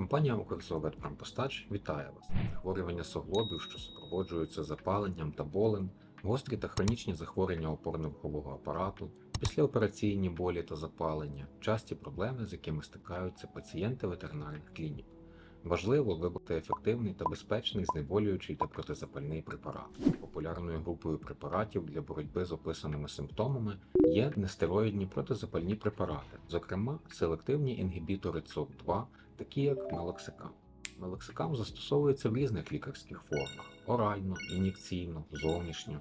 Компанія «Укрсоветпромпостач» вітає вас. Захворювання суглобів, що супроводжуються запаленням та болем, гострі та хронічні захворювання опорно-рухового апарату, післяопераційні болі та запалення, часті проблеми, з якими стикаються пацієнти ветеринарних клінік. Важливо вибрати ефективний та безпечний знеболюючий та протизапальний препарат. Популярною групою препаратів для боротьби з описаними симптомами є нестероїдні протизапальні препарати, зокрема селективні інгібітори ЦОП2, такі як мелоксикам. Мелоксикам застосовується в різних лікарських формах: орально, ін'єкційно, зовнішньо.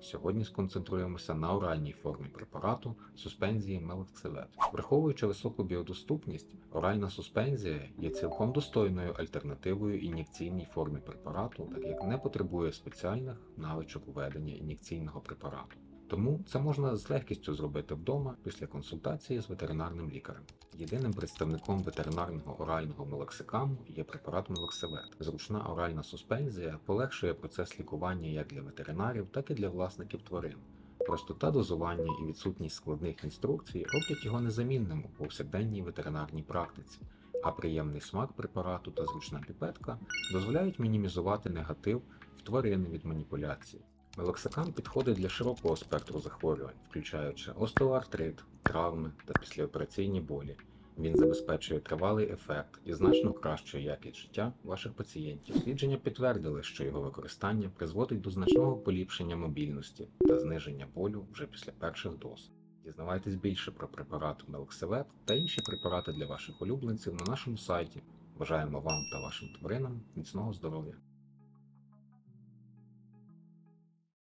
Сьогодні сконцентруємося на оральній формі препарату суспензії мелоксивет. Враховуючи високу біодоступність, оральна суспензія є цілком достойною альтернативою ін'єкційній формі препарату, так як не потребує спеціальних навичок введення ін'єкційного препарату. Тому це можна з легкістю зробити вдома після консультації з ветеринарним лікарем. Єдиним представником ветеринарного орального мелоксикаму є препарат мелоксивет. Зручна оральна суспензія полегшує процес лікування як для ветеринарів, так і для власників тварин. Простота дозування і відсутність складних інструкцій роблять його незамінним у повсякденній ветеринарній практиці, а приємний смак препарату та зручна піпетка дозволяють мінімізувати негатив в тварини від маніпуляції. Мелоксикам підходить для широкого спектру захворювань, включаючи остеоартрит, травми та післяопераційні болі. Він забезпечує тривалий ефект і значно кращує якість життя ваших пацієнтів. Дослідження підтвердили, що його використання призводить до значного поліпшення мобільності та зниження болю вже після перших доз. Дізнавайтесь більше про препарат Мелоксивет та інші препарати для ваших улюбленців на нашому сайті. Бажаємо вам та вашим тваринам міцного здоров'я!